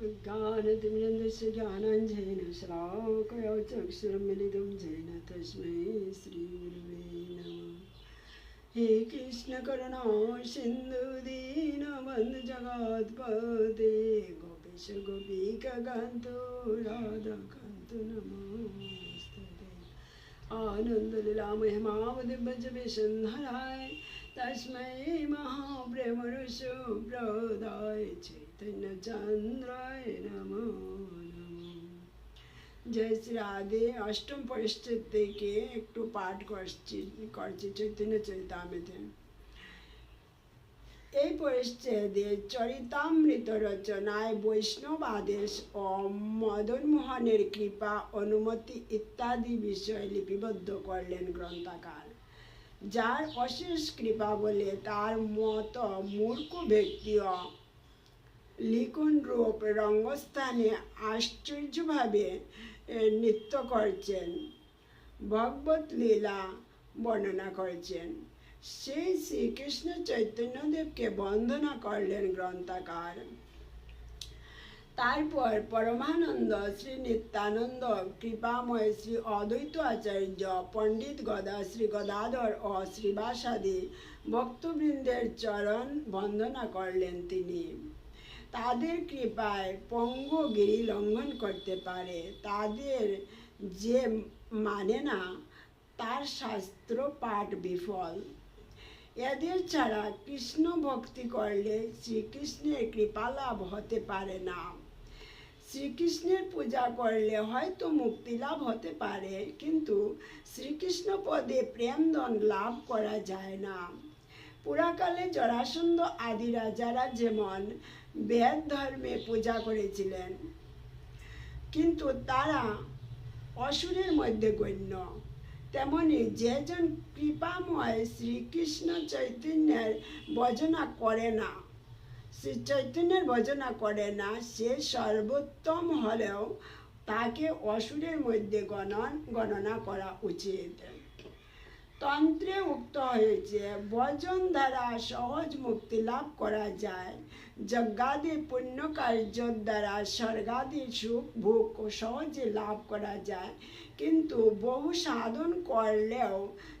ज्ञानंजन ज्ञानाञ्जयेन चक्षुर चक्षुरमिलितं जैन तस्मै श्रीगुरुवे नमः। हे कृष्णकरुणा सिन्धुदीनबन्धुजगात्पदे गोपेश गोपिकगान्तो राधाकान्तो नमोस्तुते आनन्दलीलामहिमावदिव्यजवेशन्धराय तस्मै महाप्रेमरुषु प्रदाय चैतन्यचन्द्राय नमो নমো জয় শ্রী রাধে অষ্টম পরিস্থিতি থেকে একটু পাঠ করছি করছি চৈতন্য চরিতামৃতে এই পরিচ্ছেদে চরিতামৃত রচনায় বৈষ্ণব আদেশ ও মদন মোহনের কৃপা অনুমতি ইত্যাদি বিষয় লিপিবদ্ধ করলেন গ্রন্থকার যার অশেষ কৃপা বলে তার মত মূর্খ ব্যক্তিও। লিখন রূপ রঙ্গস্থানে আশ্চর্যভাবে নৃত্য করছেন। ভগবত লীলা বর্ণনা করছেন। সেই শ্রীকৃষ্ণ চৈতন্যদেবকে বন্দনা করলেন গ্রন্থকার। তারপর পরমানন্দ শ্রী নিত্যানন্দ, কৃপাময় শ্রী অদ্বৈত আচার্য, পণ্ডিত গদা, শ্রী গদাধর ও শ্রীবাসাদি ভক্তবৃন্দের চরণ বন্দনা করলেন তিনি। তাদের কৃপায় পঙ্গগিরি লঙ্ঘন করতে পারে, তাদের যে মানে না, তার শাস্ত্র পাঠ বিফল। এদের ছাড়া কৃষ্ণ ভক্তি করলে শ্রীকৃষ্ণের কৃপালাভ হতে পারে না। শ্রীকৃষ্ণের পূজা করলে হয়তো মুক্তি লাভ হতে পারে, কিন্তু শ্রীকৃষ্ণ পদে প্রেমদন লাভ করা যায় না। পুরাকালে জরাসন্ধ আদি রাজারা যেমন বেদ ধর্মে পূজা করেছিলেন, কিন্তু তারা অসুরের মধ্যে গণ্য। তেমনি যেজন কৃপাময় শ্রীকৃষ্ণ চৈতন্যের ভজনা করে না শ্রী চৈতন্যের ভজনা করে না, সে সর্বোত্তম হলেও তাকে অসুরের মধ্যে গণন, গণনা করা উচিত। তন্ত্রে উক্ত হয়েছে ভজন দ্বারা সহজ মুক্তি লাভ করা যায়। যজ্ঞাদি পুণ্য কার্যর দ্বারা স্বর্গাদি সুখ, ভোগ সহজে লাভ করা যায়। কিন্তু বহু সাধন করলেও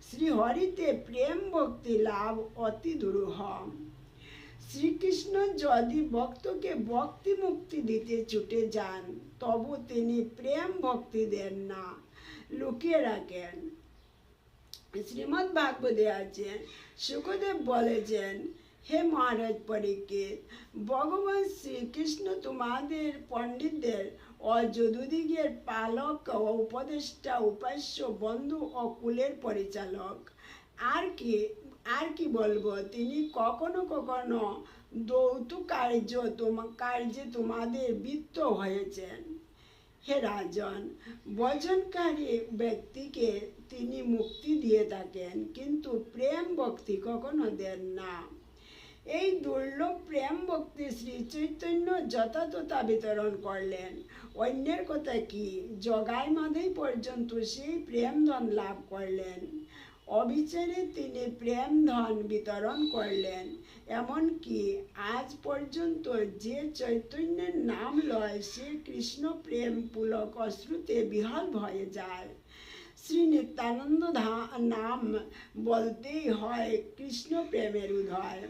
শ্রীহরিতে প্রেম ভক্তি লাভ অতি দুরূহ। শ্রীকৃষ্ণ যদি ভক্তকে ভক্তি মুক্তি দিতে ছুটে যান, তবু তিনি প্রেম ভক্তি দেন না, লুকিয়ে রাখেন। শ্রীমৎ ভাগবতে আছে, সুখদেব বলেছেন, হে মহারাজ পরীক্ষিত ভগবান শ্রীকৃষ্ণ তোমাদের পণ্ডিতদের ও যদুদিগের পালক ও উপদেষ্টা, উপাস্য, বন্ধু ও কুলের পরিচালক। আর কি আর কি বলব? তিনি কখনো কখনো দৌত কার্য তোমা, কার্যে তোমাদের বৃত্ত হয়েছেন। হে রাজন ভজনকারী ব্যক্তিকে তিনি মুক্তি দিয়ে থাকেন, কিন্তু প্রেম ভক্তি কখনো দেন না। এই দুর্লভ প্রেম ভক্তি শ্রী চৈতন্য যথাযথা বিতরণ করলেন। অন্যের কথা কি? জগাই মাধেই পর্যন্ত সেই প্রেম ধন লাভ করলেন। অবিচারে তিনি প্রেম ধন বিতরণ করলেন। এমনকি আজ পর্যন্ত যে চৈতন্যের নাম লয়, সে কৃষ্ণ প্রেম পুলক অশ্রুতে বিহল হয়ে যায়। শ্রী নিত্যানন্দ নাম বলতেই হয় কৃষ্ণ প্রেমের উদয়।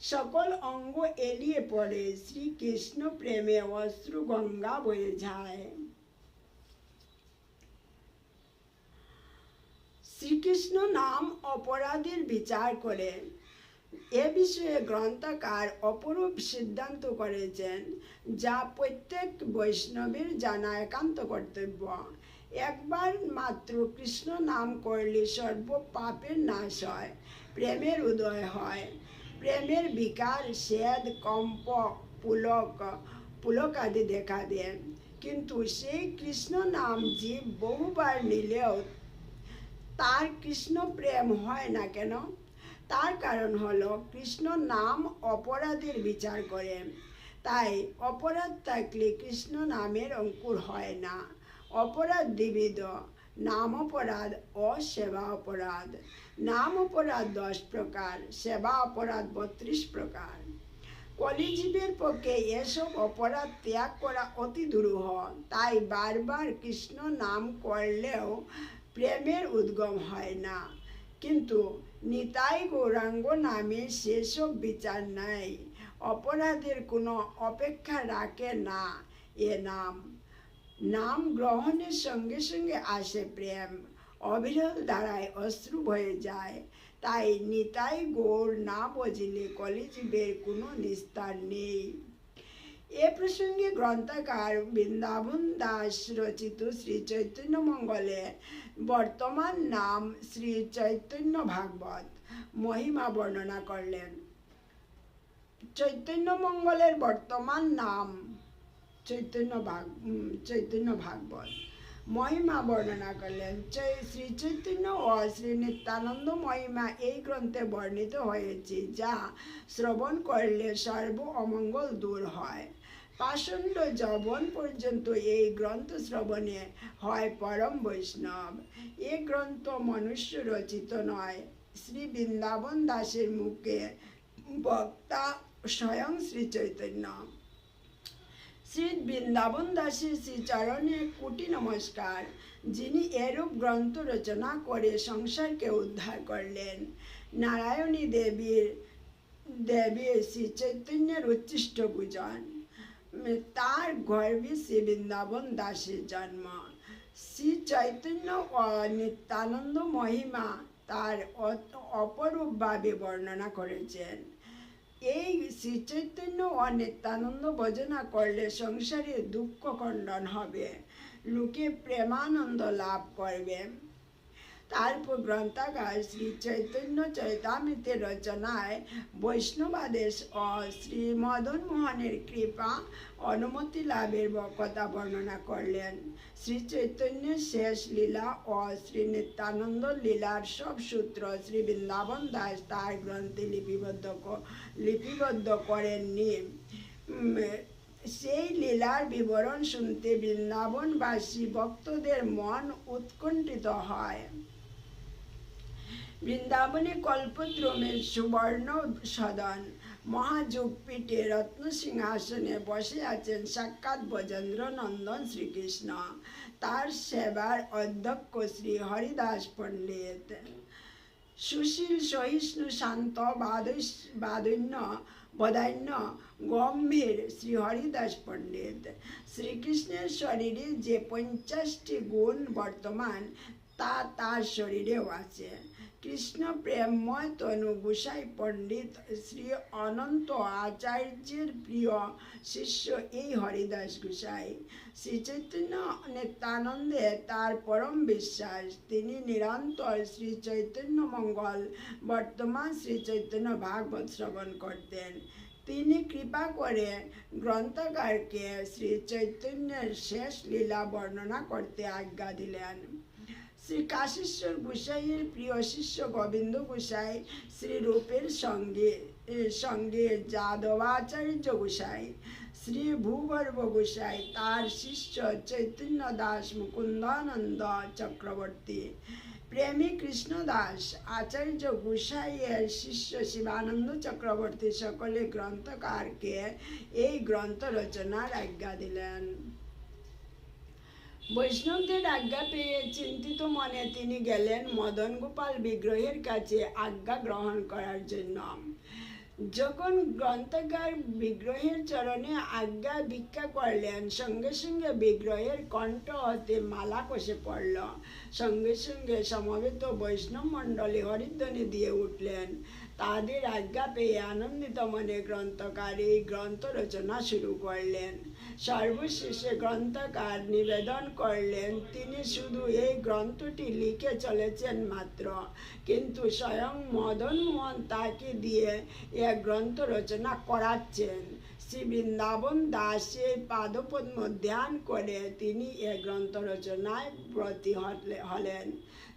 সকল অঙ্গ এলিয়ে পড়ে, শ্রীকৃষ্ণ প্রেমে অশ্রু গঙ্গা বয়ে যায়। শ্রীকৃষ্ণ নাম অপরাধের বিচার করে এ বিষয়ে গ্রন্থকার অপরূপ সিদ্ধান্ত করেছেন, যা প্রত্যেক বৈষ্ণবের জানা একান্ত কর্তব্য। একবার মাত্র কৃষ্ণ নাম করলে সর্ব পাপের নাশ হয়, প্রেমের উদয় হয়। প্রেমের বিকার, সেদ, কম্প, পুলক পুলক আদি দেখা দেয়। কিন্তু সেই কৃষ্ণ নাম জীব বহুবার নিলেও তার কৃষ্ণ প্রেম হয় না কেন? তার কারণ হলো কৃষ্ণ নাম অপরাধের বিচার করে। তাই অপরাধ থাকলে কৃষ্ণ নামের অঙ্কুর হয় না। অপরাধ দ্বিবিধ নাম অপরাধ ও সেবা অপরাধ। নাম অপরাধ দশ প্রকার, সেবা অপরাধ বত্রিশ প্রকার। কলিজীবের পক্ষে এসব অপরাধ ত্যাগ করা অতি দুরূহ। তাই বারবার কৃষ্ণ নাম করলেও প্রেমের উদ্গম হয় না। কিন্তু নিতাই গৌরাঙ্গ নামে সেসব বিচার নাই অপরাধের কোনো অপেক্ষা রাখে না এ নাম। নাম গ্রহণের সঙ্গে সঙ্গে আসে প্রেম। অবিরল দ্বারায় অশ্রু হয়ে যায়। তাই নিতাই গৌর না বজিলে কলিজীবের কোনো নিস্তার নেই। এ প্রসঙ্গে গ্রন্থকার বৃন্দাবন দাস রচিত শ্রী চৈতন্য মঙ্গলে। বর্তমান নাম শ্রী চৈতন্য ভাগবত। মহিমা বর্ণনা করলেন। চৈতন্য মঙ্গলের বর্তমান নাম চৈতন্য ভাগ চৈতন্য ভাগবত। মহিমা বর্ণনা করলেন শ্রী চৈতন্য ও শ্রী নিত্যানন্দ মহিমা এই গ্রন্থে বর্ণিত হয়েছে, যা শ্রবণ করলে সর্ব অমঙ্গল দূর হয়। পাষণ্ড যবন পর্যন্ত এই গ্রন্থ শ্রবণে হয় পরম বৈষ্ণব। এ গ্রন্থ মনুষ্য রচিত নয়। শ্রী বৃন্দাবন দাসের মুখে বক্তা স্বয়ং শ্রী চৈতন্য। শ্রী বৃন্দাবন দাসের শ্রীচরণে কোটি নমস্কার। যিনি এরূপ গ্রন্থ রচনা করে সংসারকে উদ্ধার করলেন। নারায়ণী দেবীর দেবীর শ্রী চৈতন্যের উচ্ছিষ্ট পূজন। তার গর্ভে শ্রী বৃন্দাবন দাসের জন্ম। শ্রী চৈতন্য নিত্যানন্দ মহিমা তার অপরূপভাবে বর্ণনা করেছেন। এই শ্রী চৈতন্য ও নিত্যানন্দ করলে সংসারে দুঃখ খণ্ডন হবে, লোকে প্রেমানন্দ লাভ করবে। তারপর গ্রন্থাগার শ্রী চৈতন্য চৈতামৃতের রচনায় বৈষ্ণবাদেশ ও শ্রী মদন মোহনের কৃপা অনুমতি লাভের কথা বর্ণনা করলেন। শ্রী চৈতন্যের শেষ লীলা ও শ্রী নিত্যানন্দ লীলার সব সূত্র শ্রী বৃন্দাবন দাস তার গ্রন্থে লিপিবদ্ধ লিপিবদ্ধ করেননি। সেই লীলার বিবরণ শুনতে বৃন্দাবনবাসী ভক্তদের মন উৎকণ্ঠিত হয়। বৃন্দাবনে কল্পদ্রমের সুবর্ণ সদন। মহাযোগপীঠে রত্ন সিংহাসনে বসে আছেন সাক্ষাৎ বজেন্দ্র নন্দন শ্রীকৃষ্ণ। তার সেবার অধ্যক্ষ শ্রী হরিদাস পণ্ডিত। সুশীল, সহিষ্ণু, শান্ত বাদন্য, বদান্য, গম্ভীর শ্রী হরিদাস পণ্ডিত। শ্রীকৃষ্ণের শরীরে যে পঞ্চাশটি গুণ বর্তমান, তা তার শরীরেও আছে। কৃষ্ণ প্রেমময় তনু গোসাই পণ্ডিত শ্রী অনন্ত আচার্যের প্রিয় শিষ্য এই হরিদাস গোসাই। শ্রী চৈতন্য নিত্যানন্দে তার পরম বিশ্বাস। তিনি নিরন্তর শ্রী চৈতন্য মঙ্গল, বর্তমান শ্রী চৈতন্য ভাগবত শ্রবণ করতেন। তিনি কৃপা করে গ্রন্থকারকে শ্রী চৈতন্যের শেষ লীলা বর্ণনা করতে আজ্ঞা দিলেন। শ্রী কাশীশ্বর গোসাইয়ের প্রিয় শিষ্য গোবিন্দ গোসাই শ্রী রূপের সঙ্গে সঙ্গে যাদবাচার্য গোসাই শ্রী ভূগর্ভ গোসাই, তার শিষ্য চৈতন্য দাস মুকুন্দানন্দ চক্রবর্তী, প্রেমী কৃষ্ণ দাস, আচার্য গোসাইয়ের শিষ্য শিবানন্দ চক্রবর্তী সকলে গ্রন্থকারকে এই গ্রন্থ রচনার আজ্ঞা দিলেন। বৈষ্ণবদের আজ্ঞা পেয়ে চিন্তিত মনে তিনি গেলেন মদন গোপাল বিগ্রহের কাছে আজ্ঞা গ্রহণ করার জন্য। যখন গ্রন্থকার বিগ্রহের চরণে আজ্ঞা ভিক্ষা করলেন, সঙ্গে সঙ্গে বিগ্রহের কণ্ঠ হতে মালা কষে পড়ল। সঙ্গে সঙ্গে সমবেত বৈষ্ণব মণ্ডলী হরিধ্বনি দিয়ে উঠলেন। তাদের আজ্ঞা পেয়ে আনন্দিত মনে গ্রন্থকার এই গ্রন্থ রচনা শুরু করলেন। সর্বশেষে গ্রন্থকার নিবেদন করলেন, তিনি শুধু এই গ্রন্থটি লিখে চলেছেন মাত্র, কিন্তু স্বয়ং মদন মোহন তাকে দিয়ে এ গ্রন্থ রচনা করাচ্ছেন। শ্রী বৃন্দাবন দাসের পাদপদ্ম ধ্যান করে তিনি এ গ্রন্থ রচনায় ব্রতী হলে- হলেন।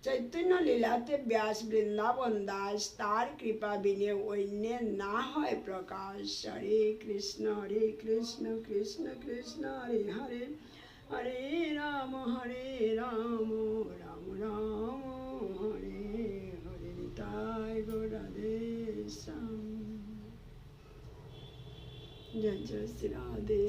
চৈতন্য লীলাতে ব্যাস বৃন্দাবন দাস, তার কৃপা বিনে অন্যের না হয় প্রকাশ হরে কৃষ্ণ হরে কৃষ্ণ কৃষ্ণ কৃষ্ণ, হরে হরে হরে রাম হরে রাম রাম রাম, হরে হরে। নিতাই গৌর রাধে শ্যাম জয় জয় শ্রী রাধে